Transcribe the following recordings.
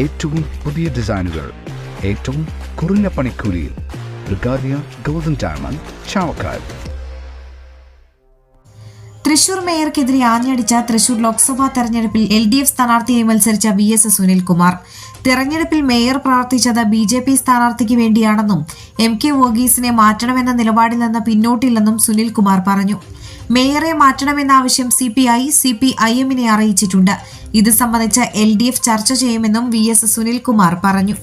ഏറ്റവും പുതിയ ഡിസൈനുകൾ ഏറ്റവും കുറഞ്ഞ പണിക്കൂലിയിൽ ബ്രിഗാദിയ ഗോൾഡൻ ഡയമണ്ട് ചാവക്കാട്. തൃശൂർ മേയർക്കെതിരെ ആഞ്ഞടിച്ച തൃശൂർ ലോക്സഭാ തെരഞ്ഞെടുപ്പിൽ എൽ ഡി എഫ് സ്ഥാനാർത്ഥിയായി മത്സരിച്ച വി എസ് സുനിൽകുമാർ. തെരഞ്ഞെടുപ്പിൽ മേയർ പ്രവർത്തിച്ചത് ബി ജെ പി സ്ഥാനാർത്ഥിക്ക് വേണ്ടിയാണെന്നും എം കെ വോഗീസിനെ മാറ്റണമെന്ന നിലപാടിൽ നിന്ന് പിന്നോട്ടില്ലെന്നും സുനിൽകുമാർ പറഞ്ഞു. മേയറെ മാറ്റണമെന്നാവശ്യം C P I C P I എമ്മിനെ അറിയിച്ചിട്ടുണ്ട്. ഇത് സംബന്ധിച്ച് എൽ ഡി എഫ് ചർച്ച ചെയ്യുമെന്നും വി എസ് സുനിൽകുമാർ പറഞ്ഞു.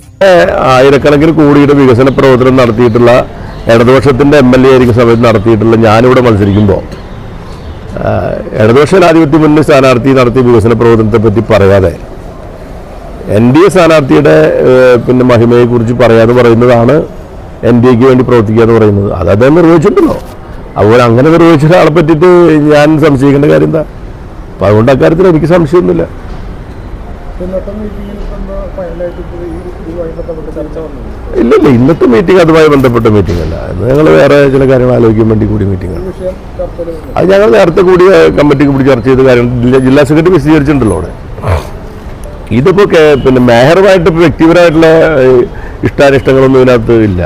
ആയിരക്കണക്കിന് കോടിയുടെ വികസന പ്രവർത്തനം നടത്തിയിട്ടുള്ള ഇടതുപക്ഷത്തിന്റെ എം എൽ എ ആയിരിക്കും സമയത്ത് നടത്തിയിട്ടുള്ള ഞാനിവിടെ മത്സരിക്കുമ്പോൾ ഇടതുപക്ഷ ജനാധിപത്യ മുന്നിൽ സ്ഥാനാർത്ഥി നടത്തിയ വികസന പ്രവർത്തനത്തെ പറ്റി പറയാതെ എൻ ഡി എ സ്ഥാനാർത്ഥിയുടെ പിന്നെ മഹിമയെക്കുറിച്ച് പറയാതെ പറയുന്നതാണ് എൻ ഡി എക്ക് വേണ്ടി പ്രവർത്തിക്കുക എന്ന് പറയുന്നത്. അത് അദ്ദേഹം നിർവഹിച്ചിട്ടുണ്ടല്ലോ അതുപോലെ അങ്ങനെ നിർവഹിച്ച ഒരാളെ പറ്റിയിട്ട് ഞാൻ സംശയിക്കേണ്ട കാര്യം എന്താ? അപ്പം അതുകൊണ്ട് അക്കാര്യത്തിൽ എനിക്ക് സംശയമൊന്നുമില്ല. ഇല്ലല്ല ഇന്നത്തെ മീറ്റിംഗ് അതുമായി ബന്ധപ്പെട്ട മീറ്റിംഗ് അല്ല. ഞങ്ങൾ വേറെ ചില കാര്യങ്ങൾ ആലോചിക്കാൻ വേണ്ടി കൂടി മീറ്റിംഗ് ആണ്. അത് ഞങ്ങൾ നേരത്തെ കൂടി കമ്മിറ്റിക്ക് കൂടി ചർച്ച ചെയ്ത കാര്യം ജില്ലാ- സെക്രട്ടറി വിശദീകരിച്ചിട്ടുണ്ടല്ലോ അവിടെ. ഇതിപ്പോൾ പിന്നെ മേഹറുമായിട്ട് വ്യക്തിപരമായിട്ടുള്ള ഇഷ്ടാനിഷ്ടങ്ങളൊന്നും ഇതിനകത്ത് ഇല്ല.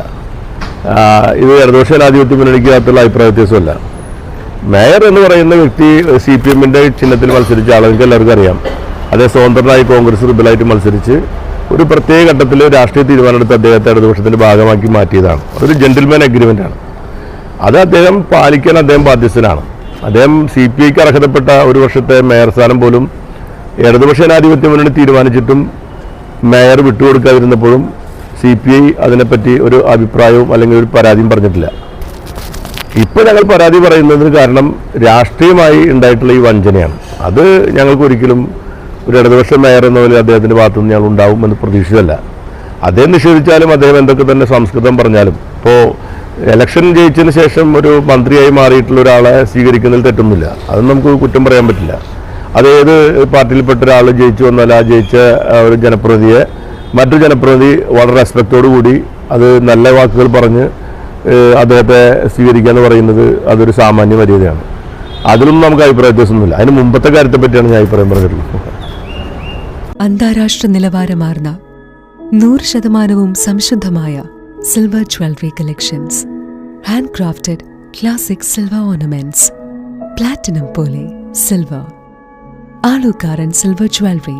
ഇത് ഇടതുപക്ഷ ജനാധിപത്യ മുന്നണിക്കകത്തുള്ള അഭിപ്രായ വ്യത്യാസമല്ല. മേയർ എന്ന് പറയുന്ന വ്യക്തി സി പി എമ്മിന്റെ ചിഹ്നത്തിൽ മത്സരിച്ച ആൾ നിങ്ങൾക്ക് എല്ലാവർക്കും അറിയാം. അതേ സ്വതന്ത്രനായി കോൺഗ്രസ് റിബലായിട്ട് മത്സരിച്ച് ഒരു പ്രത്യേക ഘട്ടത്തിൽ രാഷ്ട്രീയ തീരുമാനമെടുത്ത് അദ്ദേഹത്തെ ഇടതുപക്ഷത്തിന്റെ ഭാഗമാക്കി മാറ്റിയതാണ്. അതൊരു ജെന്റിൽമാൻ ആണ്. അത് അദ്ദേഹം പാലിക്കാൻ അദ്ദേഹം ബാധ്യസ്ഥനാണ്. അദ്ദേഹം സി പി ഐക്ക് അർഹതപ്പെട്ട ഒരു വർഷത്തെ മേയർ സ്ഥാനം പോലും ഇടതുപക്ഷ ജനാധിപത്യ മുന്നണി തീരുമാനിച്ചിട്ടും മേയർ വിട്ടുകൊടുക്കാതിരുന്നപ്പോഴും സി പി ഐ അതിനെപ്പറ്റി ഒരു അഭിപ്രായവും അല്ലെങ്കിൽ ഒരു പരാതിയും പറഞ്ഞിട്ടില്ല. ഇപ്പോൾ ഞങ്ങൾ പരാതി പറയുന്നതിന് കാരണം രാഷ്ട്രീയമായി ഉണ്ടായിട്ടുള്ള ഈ വഞ്ചനയാണ്. അത് ഞങ്ങൾക്ക് ഒരിക്കലും ഒരു ഇടതുപക്ഷ മേയർ എന്ന പോലെ അദ്ദേഹത്തിന്റെ ഭാഗത്തുനിന്ന് ഞങ്ങൾ ഉണ്ടാവും എന്ന് പ്രതീക്ഷിച്ചതല്ല. അദ്ദേഹം നിഷേധിച്ചാലും അദ്ദേഹം എന്തൊക്കെ തന്നെ സംസ്കൃതം പറഞ്ഞാലും ഇപ്പോൾ ഇലക്ഷൻ ജയിച്ചതിന് ശേഷം ഒരു മന്ത്രിയായി മാറിയിട്ടുള്ള ഒരാളെ സ്വീകരിക്കുന്നതിൽ തെറ്റൊന്നുമില്ല. അത് നമുക്ക് കുറ്റം പറയാൻ പറ്റില്ല. അതേത് പാർട്ടിയിൽപ്പെട്ട ഒരാൾ ജയിച്ചു വന്നാൽ ആ ജയിച്ച ഒരു ജനപ്രതിനിധിയെ മറ്റൊരു ജനപ്രതിനിധി വളരെ റെസ്പെക്റ്റോടു കൂടി അത് നല്ല വാക്കുകൾ പറഞ്ഞ് അദ്ദേഹത്തെ സ്വീകരിക്കുക എന്ന് പറയുന്നത് അതൊരു സാമാന്യ മര്യാദയാണ്. അതിലൊന്നും നമുക്ക് അഭിപ്രായ വ്യത്യാസമൊന്നുമില്ല. അതിന് മുമ്പത്തെ കാര്യത്തെ പറ്റിയാണ് ഞാൻ അഭിപ്രായം പറഞ്ഞിട്ടുള്ളത്. അന്താരാഷ്ട്ര നിലവാരമാർന്ന നൂറ് ശതമാനവും സംശുദ്ധമായ silver jewellery collections hand crafted classic silver ornaments platinum പോലെ സിൽവർ ആളുകാരൻ silver jewellery